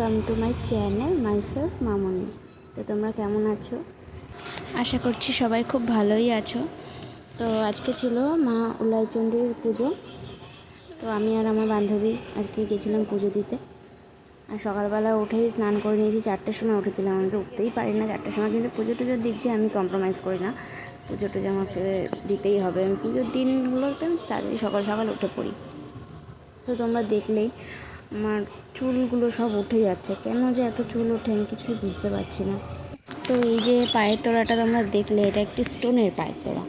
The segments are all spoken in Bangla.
Welcome to my channel myself Mamoni তো তোমরা কেমন আছো? আশা করছি সবাই খুব ভালোই আছো। তো আজকে ছিল মা উলাইচণ্ডীর পুজো। তো আমি আর আমার বান্ধবী আজকে গেছিলাম পুজো দিতে। আর সকালবেলা উঠেই স্নান করে নিয়েছি। চারটের সময় উঠেছিলাম। আমি তো উঠতেই পারি না চারটের সময়। কিন্তু পুজো টুজোর দিক দিয়ে আমি কম্প্রোমাইজ করি না। পুজো টুজো আমাকে দিতেই হবে। আমি পুজোর দিনগুলোতে আমি তাড়াতাড়ি সকাল সকাল উঠে পড়ি। তো তোমরা দেখলেই আমার চুলগুলো সব উঠে যাচ্ছে। কেন যে এত চুল ওঠে আমি কিছুই বুঝতে পারছি না। তো এই যে পায়ের তোড়াটা তোমরা দেখলে এটা একটি স্টোনের পায়ের তোড়া।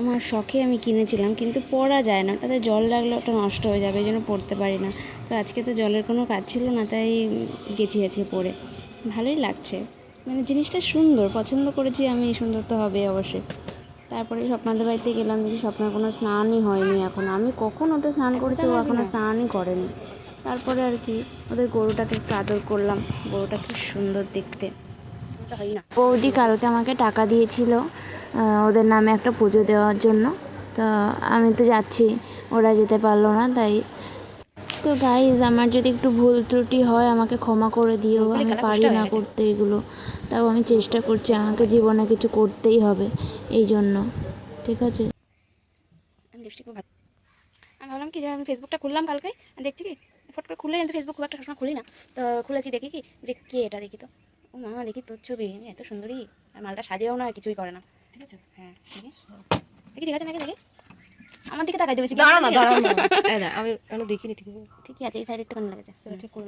আমার শখে আমি কিনেছিলাম কিন্তু পরা যায় না। ওটাতে জল লাগলে ওটা নষ্ট হয়ে যাবে এই জন্য পরতে পারি না। তো আজকে তো জলের কোনো কাজ ছিল না তাই গেছি আজকে পরে। ভালোই লাগছে। মানে জিনিসটা সুন্দর পছন্দ করেছি আমি সুন্দর তো হবে অবশ্যই। তারপরে স্বপ্নাদের বাড়িতে গেলাম দেখি স্বপ্নার কোনো স্নানই হয়নি এখন। আমি কখন ওটা স্নান করেছি ও এখনও স্নানই করেনি। তারপরে আর কি ওদের গরুটাকে একটু আদর করলাম। গরুটা খুব সুন্দর দেখতে। বৌদি কালকে আমাকে টাকা দিয়েছিল ওদের নামে একটা পুজো দেওয়ার জন্য। তো আমি তো যাচ্ছি, ওরা যেতে পারল না, তাই। তো গাইজ আমার যদি একটু ভুল ত্রুটি হয়, আমাকে ক্ষমা করে দিও। আমি পারি না করতে এগুলো। তাও আমি চেষ্টা করছি, আমাকে জীবনে কিছু করতেই হবে এই জন্য। ঠিক আছে? আমি ভাবলাম কি আমি ফেসবুকটা খুললাম কালকে, দেখছি কি? ফট করে খুলে আমি ফেসবুক খুব একটা সবসময় খুলি না। তো খুলেছি দেখি কি যে কে এটা দেখি তো? ও মা দেখি তোর ছবি। আমি এত সুন্দরই আর মালটা সাজেও না আর কিছুই করে না। ঠিক আছে? হ্যাঁ দেখি। ঠিক আছে নাকি? দেখি। আমার দিকে তাকাইতে বেশি। দাঁড়া না দাঁড়া না। আমি এখনও দেখিনি ঠিক ঠিকই আছে এই সাইডে একটু কানে লেগেছে। ঠিক করে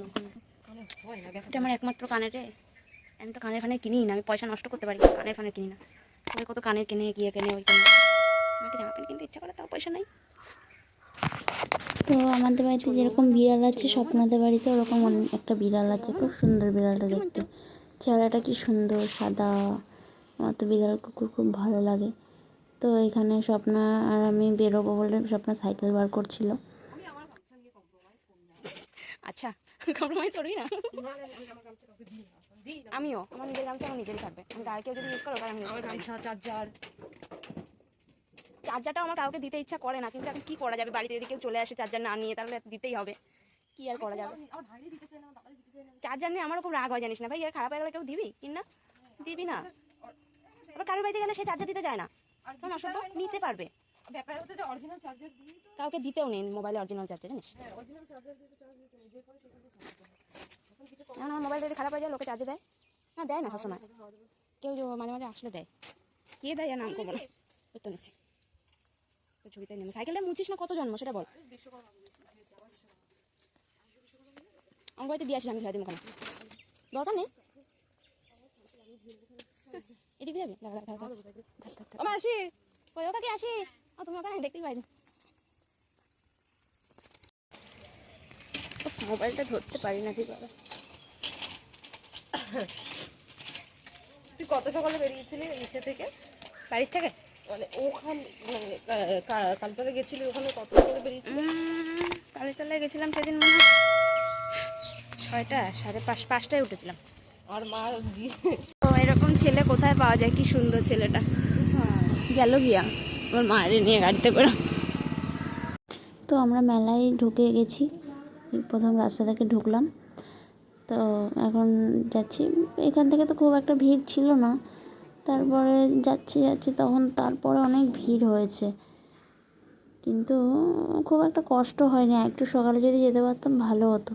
এটা আমার একমাত্র কানের রে। আমি তো কানের ফানের কিনি না আমি পয়সা নষ্ট করতে পারি কানের ফানের কিনি না। কত কানের কিনে গিয়ে কেনে ওই কিনে। আমার একটা জামা প্যান্ট কিনতে ইচ্ছা করে তাও পয়সা নাই। তো আমাদের বাড়িতে যেরকম বিড়াল আছে স্বপ্নাদের বাড়িতে ওরকম একটা বিড়াল আছে খুব সুন্দর বিড়ালটা দেখতে। চেহারাটা কি সুন্দর সাদা আমার তো বিড়াল কুকুর খুব ভালো লাগে। তো এখানে স্বপ্না আর আমি বেরোবো বলে স্বপ্না সাইকেল বার করছিল। আচ্ছা কম্প্রোমাইজ করবি না? আমিও আমার নিজের গামছা আমার নিজেরই থাকবে। আমি আর কেউ যদি ইউজ করো আমি আমার গামছা চার্জার। চার্জারটা আমার কাউকে দিতে ইচ্ছা করে না কিন্তু এখন কি করা যাবে? বাড়িতে যদি কেউ চলে আসে চার্জার না নিয়ে তাহলে দিতেই হবে। কি আর করা যাবে? আমার না আমার না চার্জার নিয়ে আমারও খুব রাগ হয় জানিস না? ভাই আর খারাপ হয়ে গেলে কেউ দিবি? কিন না? দিবি না। এবার কারোর বাড়িতে গেলে সে চার্জার দিতে যায় না। কেমন অসভ্য নিতে পারবে। ব্যাপার হচ্ছে যে অরিজিনাল চার্জার দিই কাউকে দিতেও নেই মোবাইলে অরিজিনাল চার্জার জানিস? হ্যাঁ হয়। এখন আমার মোবাইল যদি খারাপ হয়ে যায় লোকে চার্জে দেয়। না দেয় না সবসময়। কেউ মাঝে মাঝে আসলে দেয়। কে দেয় আর নাম করব না নিস তো ছবিতে নেমে। সাইকেলটা মুছিস না, কত জন্ম, সেটা বল। আমার বাড়িতে দিয়ে আসিস, আমি ধরে দিই ওখানে দরকার নেই? এদিক যাবি। আমার আসি কই ওখানে আসি? ও, তুমি ওখানে, দেখতেই পাইনি। মোবাইলটা ধরতে পারি না ঠিক আছে তুই কত সকালে বেরিয়েছিলি ইসে থেকে? বাড়ির থেকে? মানে ওখান মানে কালতলা গেছিলি ওখানে কত সকালে বেরিয়েছিলি? কালীতলায় গেছিলাম সেদিন মনে হয় ছয়টা সাড়ে পাঁচ পাঁচটায় উঠেছিলাম। আর মা তো এরকম ছেলে কোথায় পাওয়া যায়? কি সুন্দর ছেলেটা। গেল গিয়া। ওর মায়ের নিয়ে গাড়িতে করে। তো আমরা মেলায় ঢুকে গেছি। প্রথম রাস্তা থেকে ঢুকলাম। তো এখন যাচ্ছি। এখান থেকে তো খুব একটা ভিড় ছিল না। তারপরে যাচ্ছি যাচ্ছি, তখন তারপরে অনেক ভিড় হয়েছে। কিন্তু খুব একটা কষ্ট হয়নি। একটু সকালে যদি যেতে পারতাম ভালো হতো।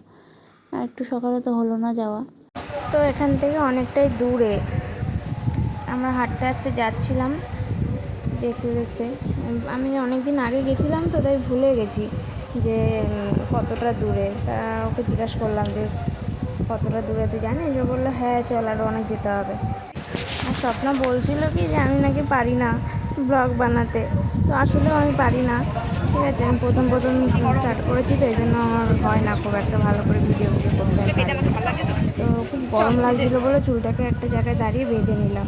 আর একটু সকালে তো হলো না যাওয়া। তো এখান থেকে অনেকটাই দূরে। আমরা হাঁটতে হাঁটতে যাচ্ছিলাম। দেখতে দেখতে। আমি অনেক দিন আগে গেছিলাম তো, তাই ভুলে গেছি যে কতটা দূরে। তা ওকে জিজ্ঞাসা করলাম যে, কতটা দূরে তুই জানিস? ও বলল হ্যাঁ চল আরও অনেক যেতে হবে। স্বপ্ন বলছিল কি যে আমি নাকি পারি না ব্লগ বানাতে। তো আসলেও আমি পারি না। ঠিক আছে, আমি প্রথম প্রথম স্টার্ট করেছি, তো এই জন্য আমার হয় না খুব একটা ভালো করে ভিডিও ভিডিও করতে তো খুব গরম লাগছিল বলে চুলটাকে একটা জায়গায় দাঁড়িয়ে বেঁধে নিলাম।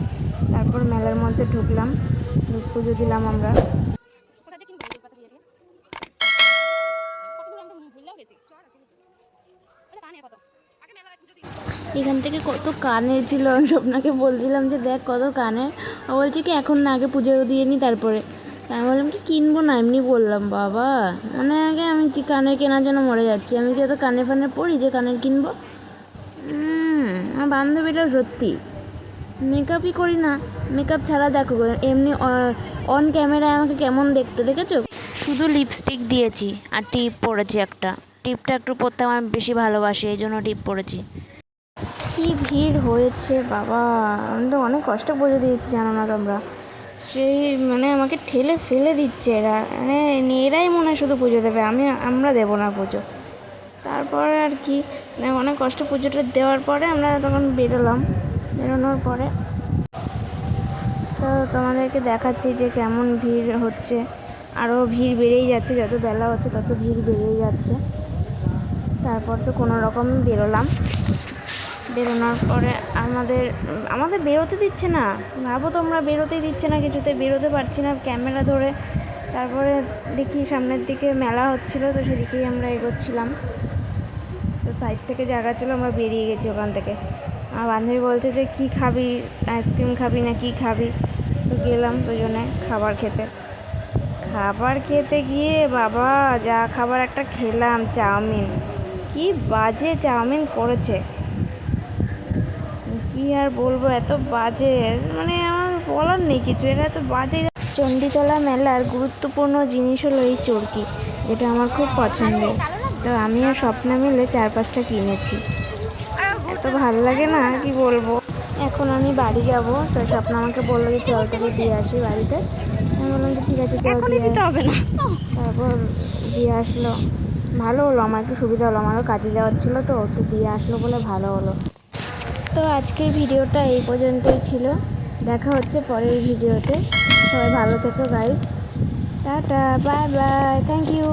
তারপর মেলার মধ্যে ঢুকলাম। পুজো দিলাম আমরা কোথা থেকে কিনবো এই পাতা দিয়ে দিয়ে? কত দূর আমি তো ভুললেও গেছি ওটা কানের কত আগে মেলায় পুজো দিই এখান থেকে কত কানের ছিল, আমি স্বপ্নাকে বলছিলাম যে দেখ কত কানের। ও বলছে কি, এখন না, আগে পুজো দিয়ে নি তারপরে। আমি বললাম, কি কিনবো না? এমনি বললাম, বাবা মানে আগে আমি কি কানের কেনার জন্য মরে যাচ্ছি? আমি কি অত কানের ফানের পড়ি যে কানের কিনবো? আমার বান্ধবীটা সত্যি। মেকআপই করি না। মেকআপ ছাড়া দেখো, এমনি অন ক্যামেরায় আমাকে কেমন দেখতে, দেখেছ? শুধু লিপস্টিক দিয়েছি, আর টিপ পরেছি একটা। টিপটা একটু পরতে আমার বেশি ভালোবাসি, এই জন্য টিপ পরেছি। কি ভিড় হয়েছে বাবা? আমি তো অনেক কষ্ট পুজো দিয়েছি, জানো না তোমরা। সেই মানে আমাকে ঠেলে ফেলে দিচ্ছে এরা। মানে এরাই মনে হয় শুধু পুজো দেবে, আমি, আমরা দেবো না পুজো। তারপরে আর কি মানে অনেক কষ্ট পুজোটা দেওয়ার পরে আমরা তখন বেরোলাম। বেরোনোর পরে তো তোমাদেরকে দেখাচ্ছি যে কেমন ভিড় হচ্ছে। আরও ভিড় বেড়েই যাচ্ছে, যত বেলা হচ্ছে তত ভিড় বেড়েই যাচ্ছে। তারপর তো কোনো রকম বেরোলাম। বেরোনোর পরে আমাদের আমাদের বেরোতে দিচ্ছে না। ভাবো তোমরা বেরোতেই দিচ্ছে না, কিছুতে বেরোতে পারছি না, ক্যামেরা ধরে। তারপরে দেখি সামনের দিকে মেলা হচ্ছিল, তো সেদিকেই আমরা এগোচ্ছিলাম। তো সাইড থেকে জায়গা ছিল, আমরা বেরিয়ে গেছি ওখান থেকে। আমার বান্ধবী বলছে যে, কী খাবি? আইসক্রিম খাবি না কী খাবি? তো গেলাম দুজনে খাবার খেতে। খাবার খেতে গিয়ে বাবা, যা খাবার একটা খেলাম, চাউমিন। কি বাজে চাউমিন করেছে। কি আর বলব এত বাজে। মানে আমার বলার নেই কিছু এটা এত বাজে। চণ্ডীতলা মেলার গুরুত্বপূর্ণ জিনিস হলো এই চরকি যেটা আমার খুব পছন্দের। তো আমিও স্বপ্ন মিলে চার পাঁচটা কিনেছি। এত ভালো লাগে না কি বলব। এখন আমি বাড়ি যাব তো স্বপ্ন আমাকে বলল যে চল তোকে দিয়ে আসি বাড়িতে। আমি বললাম যে ঠিক আছে চল দিয়ে দিতে হবে না। তারপর দিয়ে আসলো। ভালো হলো আমার একটু সুবিধা হলো আমারও কাজে যাওয়ার ছিল তো একটু দিয়ে আসলো বলে ভালো হলো। তো আজকের ভিডিওটা এই পর্যন্তই ছিল। দেখা হচ্ছে পরের ভিডিওতে। সবাই ভালো থেকো guys tata bye bye thank you